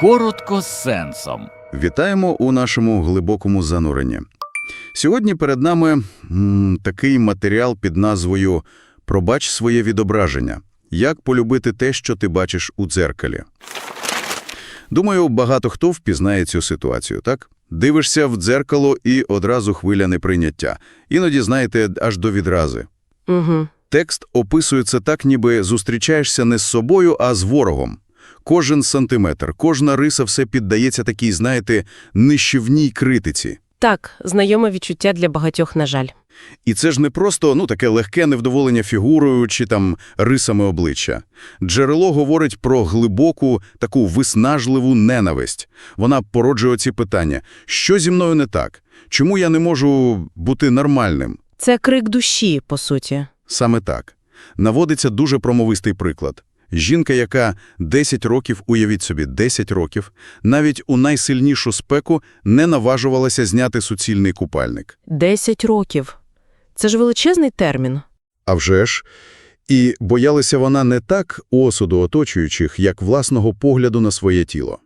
Коротко з сенсом. Вітаємо у нашому глибокому зануренні. Сьогодні перед нами м, такий матеріал під назвою «Пробач своє відображення. Як полюбити те, що ти бачиш у дзеркалі». Думаю, багато хто впізнає цю ситуацію, так? Дивишся в дзеркало і одразу хвиля неприйняття. Іноді, знаєте, аж до відрази. Угу. Текст описує це так, ніби зустрічаєшся не з собою, а з ворогом. Кожен сантиметр, кожна риса все піддається такій, знаєте, нищівній критиці. Так, знайоме відчуття для багатьох, на жаль. І це ж не просто ну, таке легке невдоволення фігурою чи там рисами обличчя. Джерело говорить про глибоку, таку виснажливу ненависть. Вона породжує ці питання. Що зі мною не так? Чому я не можу бути нормальним? Це крик душі, по суті. Саме так. Наводиться дуже промовистий приклад. Жінка, яка 10 років, уявіть собі, 10 років, навіть у найсильнішу спеку не наважувалася зняти суцільний купальник. Десять років. Це ж величезний термін. А вже ж. І боялася вона не так осуду оточуючих, як власного погляду на своє тіло.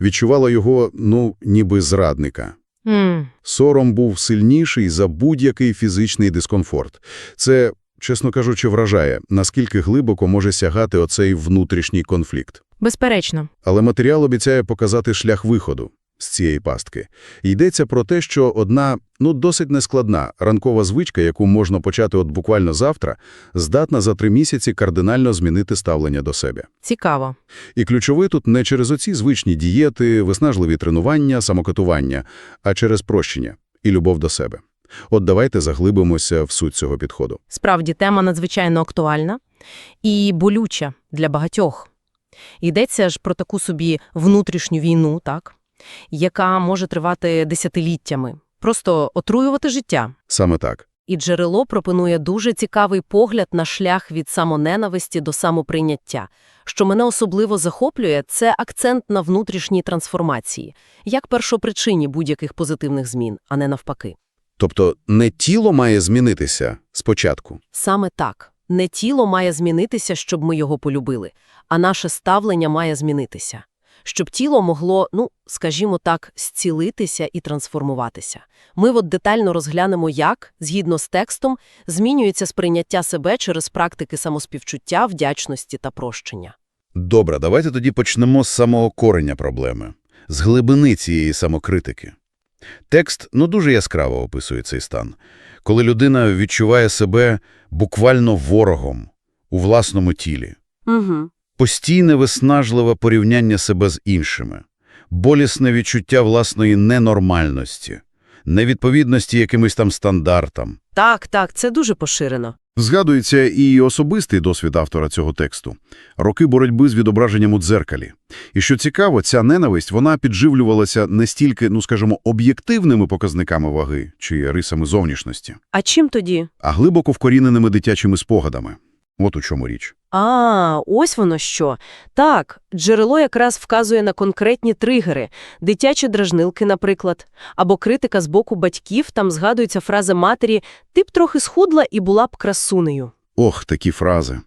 Відчувала його, ну, ніби зрадника. М. Сором був сильніший за будь-який фізичний дискомфорт. Це, чесно кажучи, вражає, наскільки глибоко може сягати оцей внутрішній конфлікт. Безперечно. Але матеріал обіцяє показати шлях виходу з цієї пастки. Йдеться про те, що одна, ну, досить нескладна ранкова звичка, яку можна почати от буквально завтра, здатна за три місяці кардинально змінити ставлення до себе. Цікаво. І ключовий тут не через оці звичні дієти, виснажливі тренування, самокатування, а через прощення і любов до себе. От давайте заглибимося в суть цього підходу. Справді, тема надзвичайно актуальна і болюча для багатьох. Йдеться ж про таку собі внутрішню війну, так? яка може тривати десятиліттями. Просто отруювати життя. Саме так. І джерело пропонує дуже цікавий погляд на шлях від самоненависті до самоприйняття. Що мене особливо захоплює, це акцент на внутрішній трансформації, як першопричині будь-яких позитивних змін, а не навпаки. Тобто не тіло має змінитися спочатку. Саме так. Не тіло має змінитися, щоб ми його полюбили, а наше ставлення має змінитися. Щоб тіло могло, ну, скажімо так, зцілитися і трансформуватися. Ми от детально розглянемо, як, згідно з текстом, змінюється сприйняття себе через практики самоспівчуття, вдячності та прощення. Добре, давайте тоді почнемо з самого кореня проблеми, з глибини цієї самокритики. Текст ну дуже яскраво описує цей стан, коли людина відчуває себе буквально ворогом у власному тілі. Угу. Постійне виснажливе порівняння себе з іншими, болісне відчуття власної ненормальності, невідповідності якимось там стандартам. Так, так, це дуже поширено. Згадується і особистий досвід автора цього тексту – роки боротьби з відображенням у дзеркалі. І що цікаво, ця ненависть, вона підживлювалася не стільки, ну скажімо, об'єктивними показниками ваги чи рисами зовнішності, А чим тоді? а глибоко вкоріненими дитячими спогадами. От у чому річ. А, ось воно що. Так, джерело якраз вказує на конкретні тригери. Дитячі дражнилки, наприклад. Або критика з боку батьків, там згадується фраза матері «ти б трохи схудла і була б красунею». Ох, такі фрази.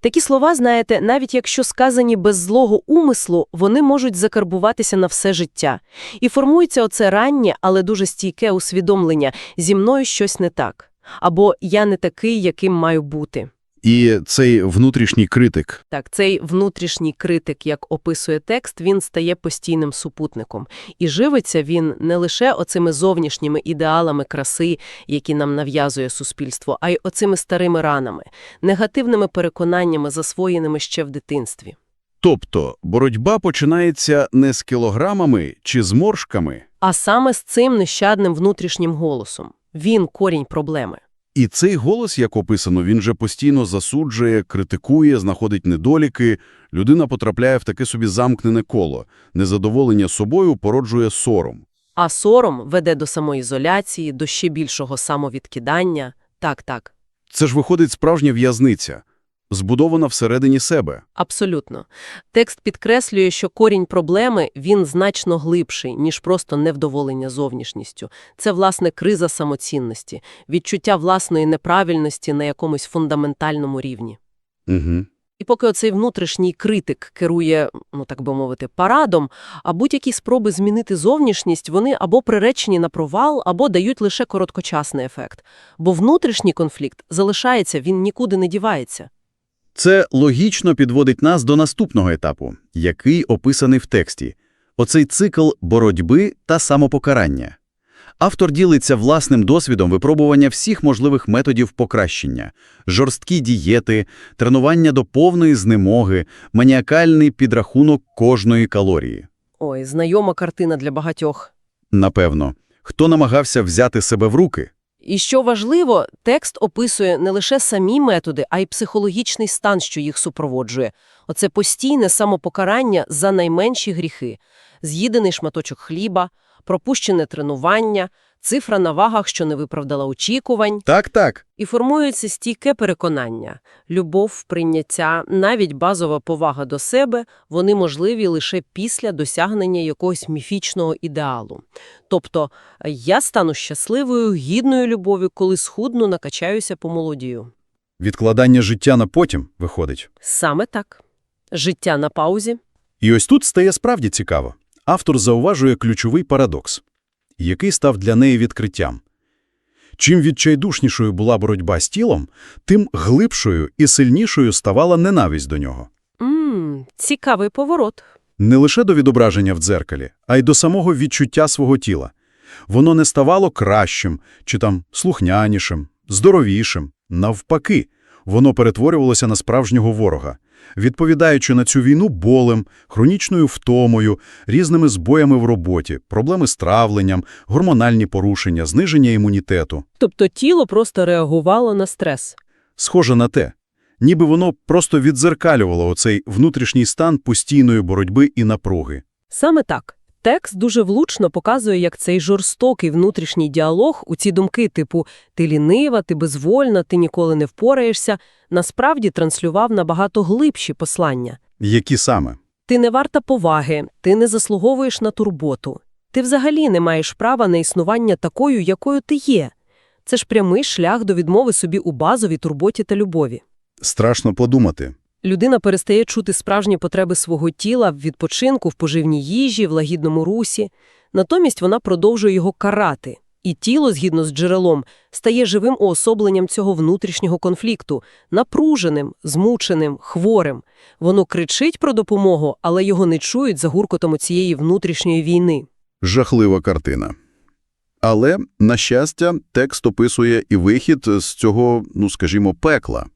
Такі слова, знаєте, навіть якщо сказані без злого умислу, вони можуть закарбуватися на все життя. І формується оце раннє, але дуже стійке усвідомлення «зі мною щось не так» або «я не такий, яким маю бути». І цей внутрішній критик, Так, цей внутрішній критик, як описує текст, він стає постійним супутником. І живиться він не лише оцими зовнішніми ідеалами краси, які нам нав'язує суспільство, а й оцими старими ранами, негативними переконаннями, засвоєними ще в дитинстві. Тобто боротьба починається не з кілограмами чи зморшками, А саме з цим нещадним внутрішнім голосом. Він – корінь проблеми. І цей голос, як описано, він же постійно засуджує, критикує, знаходить недоліки. Людина потрапляє в таке собі замкнене коло. Незадоволення собою породжує сором. А сором веде до самоізоляції, до ще більшого самовідкидання. Так, так. Це ж виходить справжня в'язниця, збудована всередині себе. Абсолютно. Текст підкреслює, що корінь проблеми, він значно глибший, ніж просто невдоволення зовнішністю. Це, власне, криза самоцінності, відчуття власної неправильності на якомусь фундаментальному рівні. Угу. І поки оцей внутрішній критик керує, ну так би мовити, парадом, а будь-які спроби змінити зовнішність, вони або приречені на провал, або дають лише короткочасний ефект. Бо внутрішній конфлікт залишається, він нікуди не дівається. Це логічно підводить нас до наступного етапу, який описаний в тексті. Оцей цикл боротьби та самопокарання. Автор ділиться власним досвідом випробування всіх можливих методів покращення – жорсткі дієти, тренування до повної знемоги, маніакальний підрахунок кожної калорії. Ой, знайома картина для багатьох. Напевно, хто намагався взяти себе в руки? І що важливо, текст описує не лише самі методи, а й психологічний стан, що їх супроводжує. Оце постійне самопокарання за найменші гріхи. З'їдений шматочок хліба, пропущене тренування, цифра на вагах, що не виправдала очікувань. Так-так. І формується стійке переконання. Любов, прийняття, навіть базова повага до себе – вони можливі лише після досягнення якогось міфічного ідеалу. Тобто, я стану щасливою, гідною любові, коли схудну, накачаюся помолодію. Відкладання життя на потім виходить. Саме так. Життя на паузі. І ось тут стає справді цікаво. Автор зауважує ключовий парадокс, який став для неї відкриттям. Чим відчайдушнішою була боротьба з тілом, тим глибшою і сильнішою ставала ненависть до нього. Ммм, цікавий поворот. Не лише до відображення в дзеркалі, а й до самого відчуття свого тіла. Воно не ставало кращим, чи там слухнянішим, здоровішим. Навпаки, воно перетворювалося на справжнього ворога, відповідаючи на цю війну болем, хронічною втомою, різними збоями в роботі, проблеми з травленням, гормональні порушення, зниження імунітету. Тобто тіло просто реагувало на стрес. Схоже на те, ніби воно просто відзеркалювало оцей внутрішній стан постійної боротьби і напруги. Саме так. Текст дуже влучно показує, як цей жорстокий внутрішній діалог у ці думки типу «ти лінива, ти безвольна, ти ніколи не впораєшся» насправді транслював набагато глибші послання. Які саме? Ти не варта поваги, ти не заслуговуєш на турботу. Ти взагалі не маєш права на існування такою, якою ти є. Це ж прямий шлях до відмови собі у базовій турботі та любові. Страшно подумати. Людина перестає чути справжні потреби свого тіла в відпочинку, в поживній їжі, в лагідному русі. Натомість вона продовжує його карати. І тіло, згідно з джерелом, стає живим уособленням цього внутрішнього конфлікту, напруженим, змученим, хворим. Воно кричить про допомогу, але його не чують за гуркотом цієї внутрішньої війни. Жахлива картина. Але, на щастя, текст описує і вихід з цього, ну скажімо, пекла.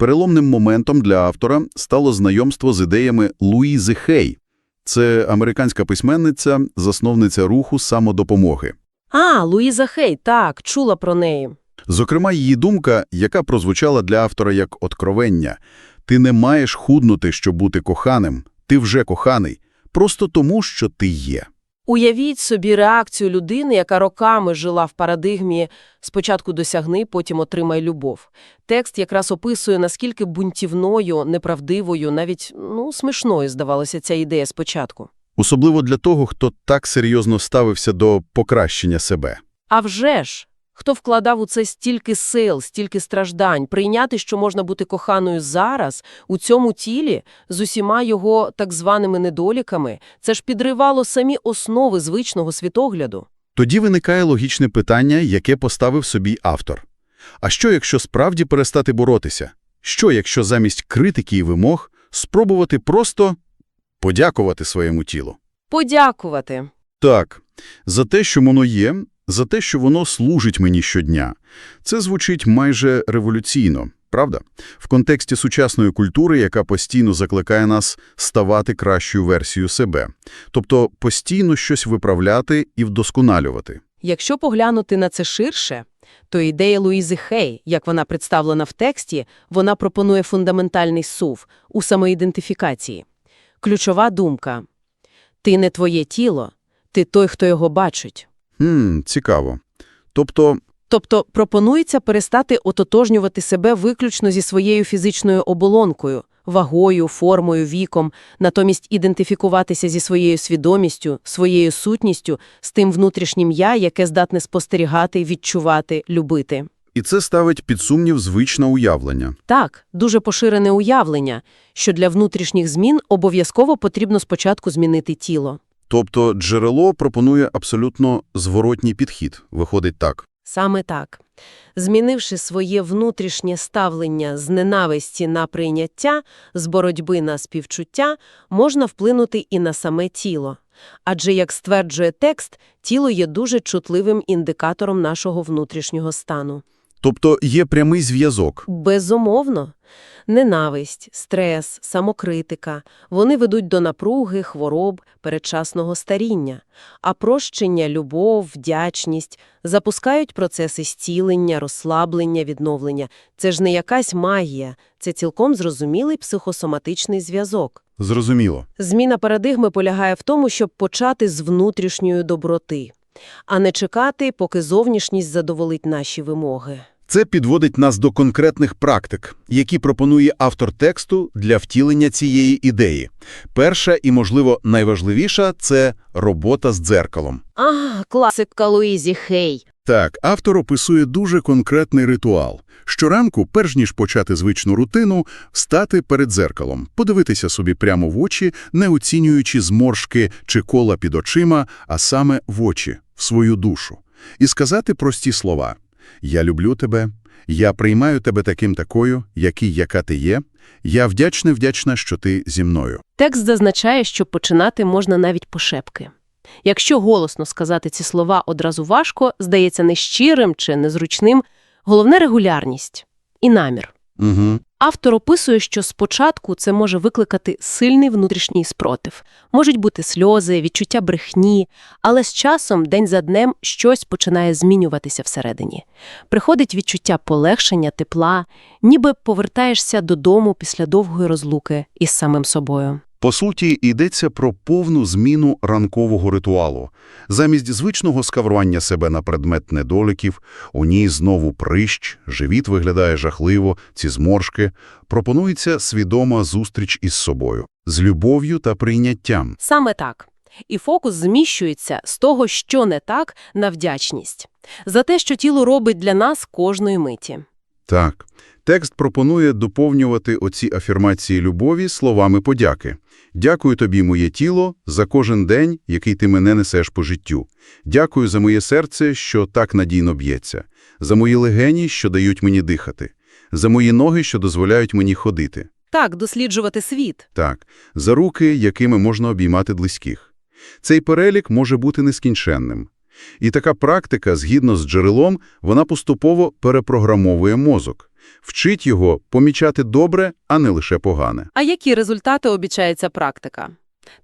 Переломним моментом для автора стало знайомство з ідеями Луїзи Хей. Це американська письменниця, засновниця руху самодопомоги. А, Луїза Хей, так, чула про неї. Зокрема, її думка, яка прозвучала для автора як откровення. Ти не маєш худнути, щоб бути коханим. Ти вже коханий. Просто тому, що ти є. Уявіть собі реакцію людини, яка роками жила в парадигмі «спочатку досягни, потім отримай любов». Текст якраз описує, наскільки бунтівною, неправдивою, навіть ну, смішною здавалася ця ідея спочатку. Особливо для того, хто так серйозно ставився до покращення себе. А вже ж! Хто вкладав у це стільки сил, стільки страждань, прийняти, що можна бути коханою зараз, у цьому тілі, з усіма його так званими недоліками, це ж підривало самі основи звичного світогляду. Тоді виникає логічне питання, яке поставив собі автор. А що, якщо справді перестати боротися? Що, якщо замість критики і вимог спробувати просто подякувати своєму тілу? Подякувати. Так, за те, що воно є, за те, що воно служить мені щодня. Це звучить майже революційно, правда? В контексті сучасної культури, яка постійно закликає нас ставати кращою версією себе. Тобто постійно щось виправляти і вдосконалювати. Якщо поглянути на це ширше, то ідея Луїзи Хей, як вона представлена в тексті, вона пропонує фундаментальний сув у самоідентифікації. Ключова думка – ти не твоє тіло, ти той, хто його бачить. Хм, цікаво. Тобто, Тобто пропонується перестати ототожнювати себе виключно зі своєю фізичною оболонкою, вагою, формою, віком, натомість ідентифікуватися зі своєю свідомістю, своєю сутністю, з тим внутрішнім «я», яке здатне спостерігати, відчувати, любити. І це ставить під сумнів звичне уявлення. Так, дуже поширене уявлення, що для внутрішніх змін обов'язково потрібно спочатку змінити тіло. Тобто джерело пропонує абсолютно зворотній підхід. Виходить так. Саме так. Змінивши своє внутрішнє ставлення з ненависті на прийняття, з боротьби на співчуття, можна вплинути і на саме тіло. Адже, як стверджує текст, тіло є дуже чутливим індикатором нашого внутрішнього стану. Тобто є прямий зв'язок. Безумовно. Ненависть, стрес, самокритика – вони ведуть до напруги, хвороб, передчасного старіння. А прощення, любов, вдячність запускають процеси зцілення, розслаблення, відновлення. Це ж не якась магія, це цілком зрозумілий психосоматичний зв'язок. Зрозуміло. Зміна парадигми полягає в тому, щоб почати з внутрішньої доброти, а не чекати, поки зовнішність задоволить наші вимоги. Це підводить нас до конкретних практик, які пропонує автор тексту для втілення цієї ідеї. Перша і, можливо, найважливіша – це робота з дзеркалом. А, класика Луїзі Хей. Так, автор описує дуже конкретний ритуал. Щоранку, перш ніж почати звичну рутину, стати перед дзеркалом, подивитися собі прямо в очі, не оцінюючи зморшки чи кола під очима, а саме в очі, свою душу. І сказати прості слова «Я люблю тебе», «Я приймаю тебе таким такою, який яка ти є», «Я вдячна вдячна, що ти зі мною». Текст зазначає, що починати можна навіть пошепки. Якщо голосно сказати ці слова одразу важко, здається нещирим чи незручним, головне – регулярність і намір. Угу. Автор описує, що спочатку це може викликати сильний внутрішній спротив. Можуть бути сльози, відчуття брехні, але з часом, день за днем, щось починає змінюватися всередині. Приходить відчуття полегшення, тепла, ніби повертаєшся додому після довгої розлуки із самим собою. По суті, йдеться про повну зміну ранкового ритуалу. Замість звичного скаврування себе на предмет недоліків, у ній знову прищ, живіт виглядає жахливо, ці зморшки. Пропонується свідома зустріч із собою, з любов'ю та прийняттям. Саме так. І фокус зміщується з того, що не так, на вдячність. За те, що тіло робить для нас кожної миті. Так, текст пропонує доповнювати оці афірмації любові словами подяки. «Дякую тобі, моє тіло, за кожен день, який ти мене несеш по життю. Дякую за моє серце, що так надійно б'ється. За мої легені, що дають мені дихати. За мої ноги, що дозволяють мені ходити. Так, досліджувати світ. Так, за руки, якими можна обіймати близьких. Цей перелік може бути нескінченним. І така практика, згідно з джерелом, вона поступово перепрограмовує мозок. Вчить його помічати добре, а не лише погане. А які результати обіцяє ця практика?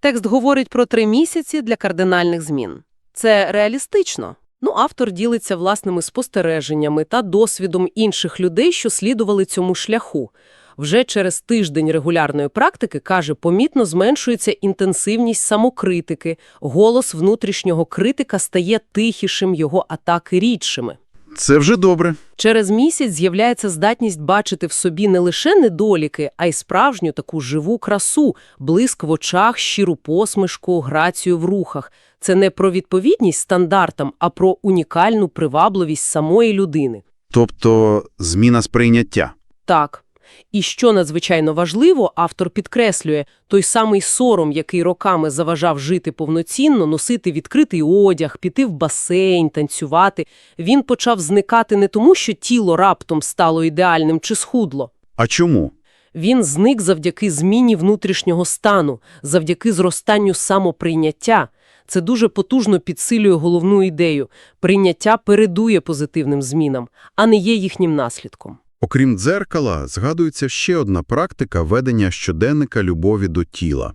Текст говорить про три місяці для кардинальних змін. Це реалістично. Ну, автор ділиться власними спостереженнями та досвідом інших людей, що слідували цьому шляху. Вже через тиждень регулярної практики, каже, помітно зменшується інтенсивність самокритики, голос внутрішнього критика стає тихішим, його атаки рідшими. Це вже добре. Через місяць з'являється здатність бачити в собі не лише недоліки, а й справжню таку живу красу, блиск в очах, щиру посмішку, грацію в рухах. Це не про відповідність стандартам, а про унікальну привабливість самої людини. Тобто зміна сприйняття. Так. І що надзвичайно важливо, автор підкреслює, той самий сором, який роками заважав жити повноцінно, носити відкритий одяг, піти в басейн, танцювати, він почав зникати не тому, що тіло раптом стало ідеальним чи схудло. А чому? Він зник завдяки зміні внутрішнього стану, завдяки зростанню самоприйняття. Це дуже потужно підсилює головну ідею. Прийняття передує позитивним змінам, а не є їхнім наслідком. Окрім дзеркала, згадується ще одна практика ведення щоденника любові до тіла.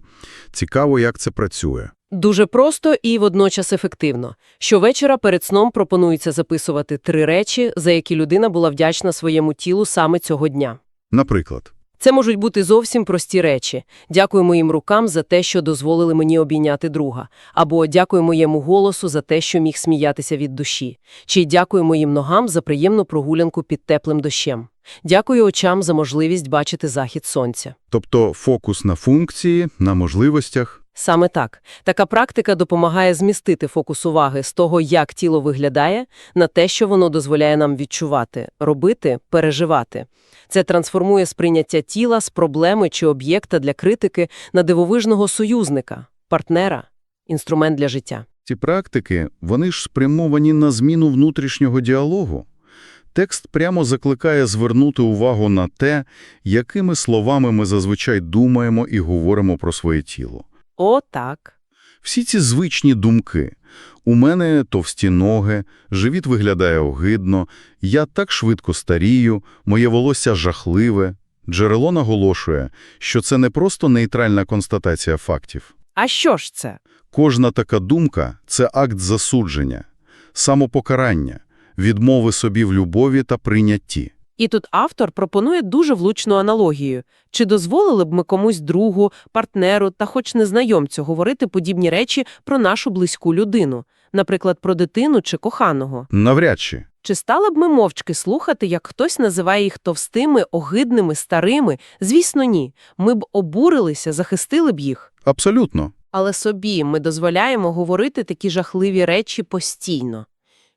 Цікаво, як це працює. Дуже просто і водночас ефективно. Щовечора перед сном пропонується записувати три речі, за які людина була вдячна своєму тілу саме цього дня. Наприклад, Це можуть бути зовсім прості речі. Дякую моїм рукам за те, що дозволили мені обійняти друга. Або дякую моєму голосу за те, що міг сміятися від душі. Чи дякую моїм ногам за приємну прогулянку під теплим дощем. Дякую очам за можливість бачити захід сонця. тобто фокус на функції, на можливостях. Саме так. Така практика допомагає змістити фокус уваги з того, як тіло виглядає, на те, що воно дозволяє нам відчувати, робити, переживати. Це трансформує сприйняття тіла з проблеми чи об'єкта для критики на дивовижного союзника, партнера, інструмент для життя. Ці практики, вони ж спрямовані на зміну внутрішнього діалогу. Текст прямо закликає звернути увагу на те, якими словами ми зазвичай думаємо і говоримо про своє тіло. О, так. Всі ці звичні думки. У мене товсті ноги, живіт виглядає огидно, я так швидко старію, моє волосся жахливе. Джерело наголошує, що це не просто нейтральна констатація фактів. А що ж це? Кожна така думка – це акт засудження, самопокарання, відмови собі в любові та прийнятті. І тут автор пропонує дуже влучну аналогію. Чи дозволили б ми комусь другу, партнеру та хоч незнайомцю говорити подібні речі про нашу близьку людину, наприклад, про дитину чи коханого? Навряд чи. Чи стали б ми мовчки слухати, як хтось називає їх товстими, огидними, старими? Звісно, ні. Ми б обурилися, захистили б їх. Абсолютно. Але собі ми дозволяємо говорити такі жахливі речі постійно.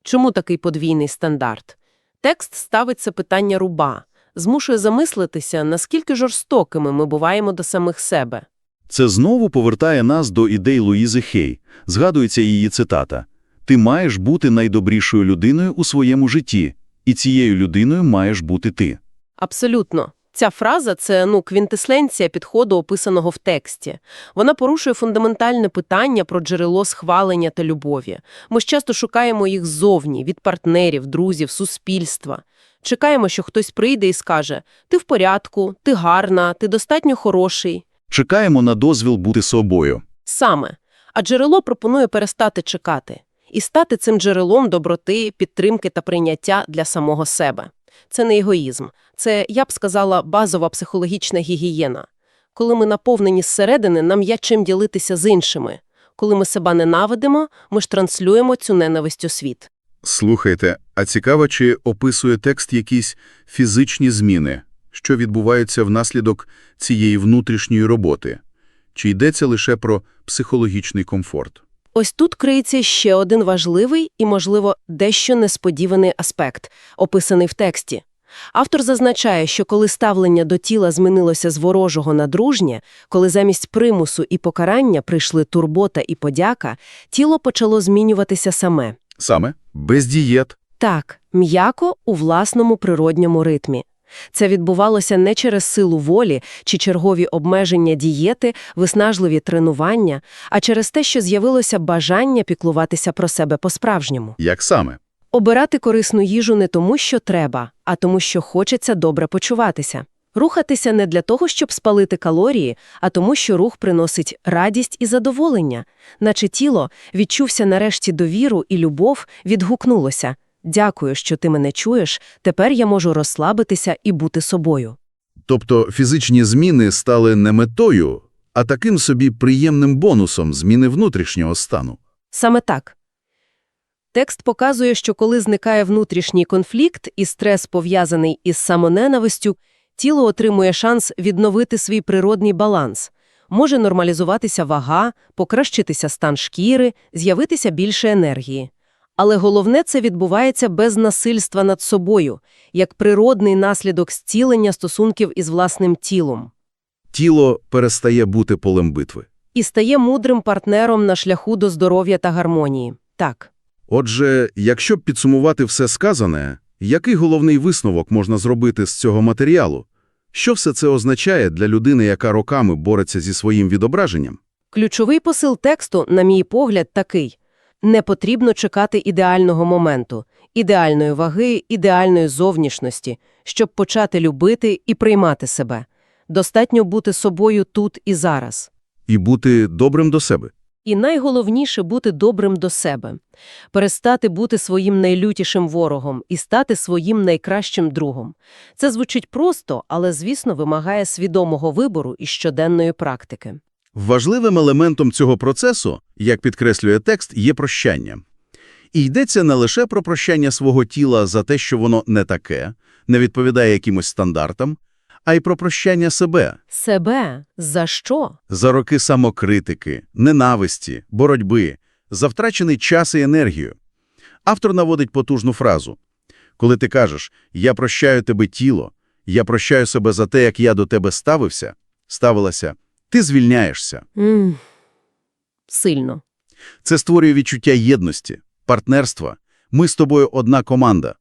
Чому такий подвійний стандарт? Текст ставить це питання руба, змушує замислитися, наскільки жорстокими ми буваємо до самих себе. Це знову повертає нас до ідей Луїзи Хей. Згадується її цитата. «Ти маєш бути найдобрішою людиною у своєму житті, і цією людиною маєш бути ти». Абсолютно. Ця фраза – це ну, квінтесленція підходу, описаного в тексті. Вона порушує фундаментальне питання про джерело схвалення та любові. Ми ж часто шукаємо їх ззовні, від партнерів, друзів, суспільства. Чекаємо, що хтось прийде і скаже «ти в порядку», «ти гарна», «ти достатньо хороший». Чекаємо на дозвіл бути собою. Саме. А джерело пропонує перестати чекати і стати цим джерелом доброти, підтримки та прийняття для самого себе. Це не егоїзм. Це, я б сказала, базова психологічна гігієна. Коли ми наповнені зсередини, нам є чим ділитися з іншими. Коли ми себе ненавидимо, ми ж транслюємо цю ненависть у світ. Слухайте, а цікаво, чи описує текст якісь фізичні зміни, що відбуваються внаслідок цієї внутрішньої роботи? Чи йдеться лише про психологічний комфорт? Ось тут криється ще один важливий і, можливо, дещо несподіваний аспект, описаний в тексті. Автор зазначає, що коли ставлення до тіла змінилося з ворожого на дружнє, коли замість примусу і покарання прийшли турбота і подяка, тіло почало змінюватися саме. Саме? Без дієт. Так, м'яко у власному природньому ритмі. Це відбувалося не через силу волі чи чергові обмеження дієти, виснажливі тренування, а через те, що з'явилося бажання піклуватися про себе по-справжньому. Як саме? Обирати корисну їжу не тому, що треба, а тому, що хочеться добре почуватися. Рухатися не для того, щоб спалити калорії, а тому, що рух приносить радість і задоволення. Наче тіло відчувся нарешті довіру і любов, відгукнулося. Дякую, що ти мене чуєш, тепер я можу розслабитися і бути собою. Тобто фізичні зміни стали не метою, а таким собі приємним бонусом зміни внутрішнього стану. Саме так. Текст показує, що коли зникає внутрішній конфлікт і стрес пов'язаний із самоненавистю, тіло отримує шанс відновити свій природний баланс. Може нормалізуватися вага, покращитися стан шкіри, з'явитися більше енергії. Але головне це відбувається без насильства над собою, як природний наслідок зцілення стосунків із власним тілом. Тіло перестає бути полем битви. І стає мудрим партнером на шляху до здоров'я та гармонії. Так. Отже, якщо підсумувати все сказане, який головний висновок можна зробити з цього матеріалу? Що все це означає для людини, яка роками бореться зі своїм відображенням? Ключовий посил тексту, на мій погляд, такий. Не потрібно чекати ідеального моменту, ідеальної ваги, ідеальної зовнішності, щоб почати любити і приймати себе. Достатньо бути собою тут і зараз. І бути добрим до себе. І найголовніше – бути добрим до себе. Перестати бути своїм найлютішим ворогом і стати своїм найкращим другом. Це звучить просто, але, звісно, вимагає свідомого вибору і щоденної практики. Важливим елементом цього процесу, як підкреслює текст, є прощання. І йдеться не лише про прощання свого тіла за те, що воно не таке, не відповідає якимось стандартам, а й про прощення себе. Себе? За що? За роки самокритики, ненависті, боротьби, за втрачений час і енергію. Автор наводить потужну фразу. Коли ти кажеш «я прощаю тебе тіло», «я прощаю себе за те, як я до тебе ставився», ставилася, ти звільняєшся. м Сильно. Це створює відчуття єдності, партнерства. Ми з тобою одна команда.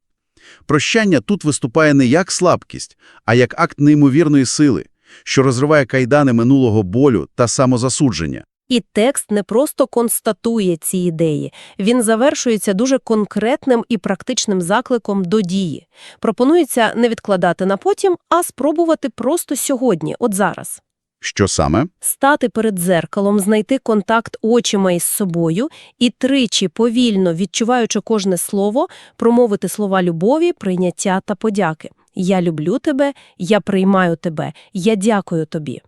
Прощання тут виступає не як слабкість, а як акт неймовірної сили, що розриває кайдани минулого болю та самозасудження. І текст не просто констатує ці ідеї, він завершується дуже конкретним і практичним закликом до дії. Пропонується не відкладати на потім, а спробувати просто сьогодні, от зараз. Що саме? Стати перед дзеркалом, знайти контакт очима із собою і тричі, повільно, відчуваючи кожне слово, промовити слова любові, прийняття та подяки. «Я люблю тебе», «Я приймаю тебе», «Я дякую тобі».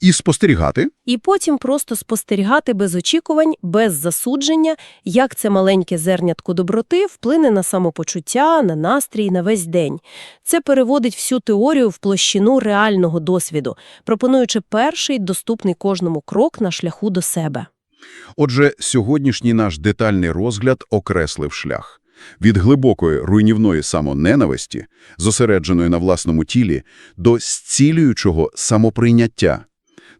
І спостерігати. І потім просто спостерігати без очікувань, без засудження, як це маленьке зернятко доброти вплине на самопочуття, на настрій, на весь день. Це переводить всю теорію в площину реального досвіду, пропонуючи перший доступний кожному крок на шляху до себе. Отже, сьогоднішній наш детальний розгляд окреслив шлях. Від глибокої руйнівної самоненависті, зосередженої на власному тілі, до зцілюючого самоприйняття.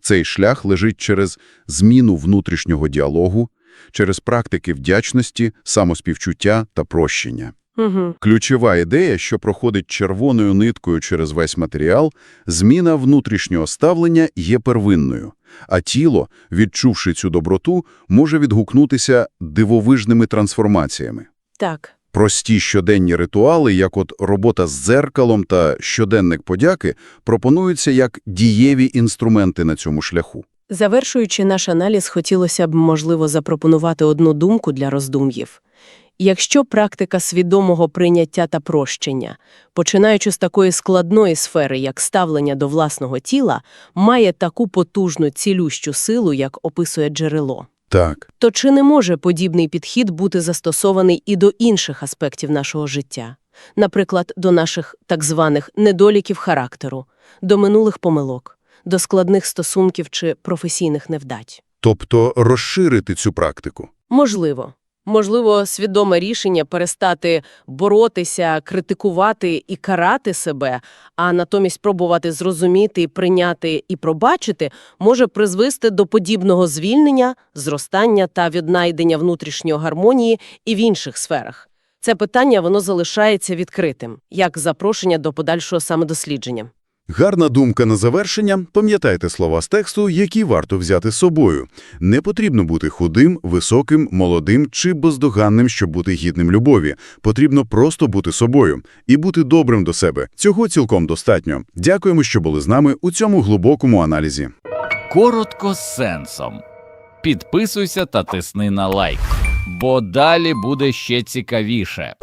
Цей шлях лежить через зміну внутрішнього діалогу, через практики вдячності, самоспівчуття та прощення. Угу. Ключова ідея, що проходить червоною ниткою через весь матеріал, зміна внутрішнього ставлення є первинною, а тіло, відчувши цю доброту, може відгукнутися дивовижними трансформаціями. Так. Прості щоденні ритуали, як от робота з дзеркалом та щоденник подяки, пропонуються як дієві інструменти на цьому шляху. Завершуючи наш аналіз, хотілося б, можливо, запропонувати одну думку для роздум'їв. Якщо практика свідомого прийняття та прощення, починаючи з такої складної сфери, як ставлення до власного тіла, має таку потужну цілющу силу, як описує джерело, Так. то чи не може подібний підхід бути застосований і до інших аспектів нашого життя? Наприклад, до наших так званих недоліків характеру, до минулих помилок, до складних стосунків чи професійних невдач? Тобто розширити цю практику. Можливо. Можливо, свідоме рішення перестати боротися, критикувати і карати себе, а натомість пробувати зрозуміти, прийняти і пробачити, може призвести до подібного звільнення, зростання та віднайдення внутрішньої гармонії і в інших сферах. Це питання воно залишається відкритим, як запрошення до подальшого самодослідження. Гарна думка на завершення. Пам'ятайте слова з тексту, які варто взяти з собою. Не потрібно бути худим, високим, молодим чи бездоганним, щоб бути гідним любові. Потрібно просто бути собою і бути добрим до себе. Цього цілком достатньо. Дякуємо, що були з нами у цьому глибокому аналізі. Коротко з сенсом. Підписуйся та тисни на лайк, бо далі буде ще цікавіше.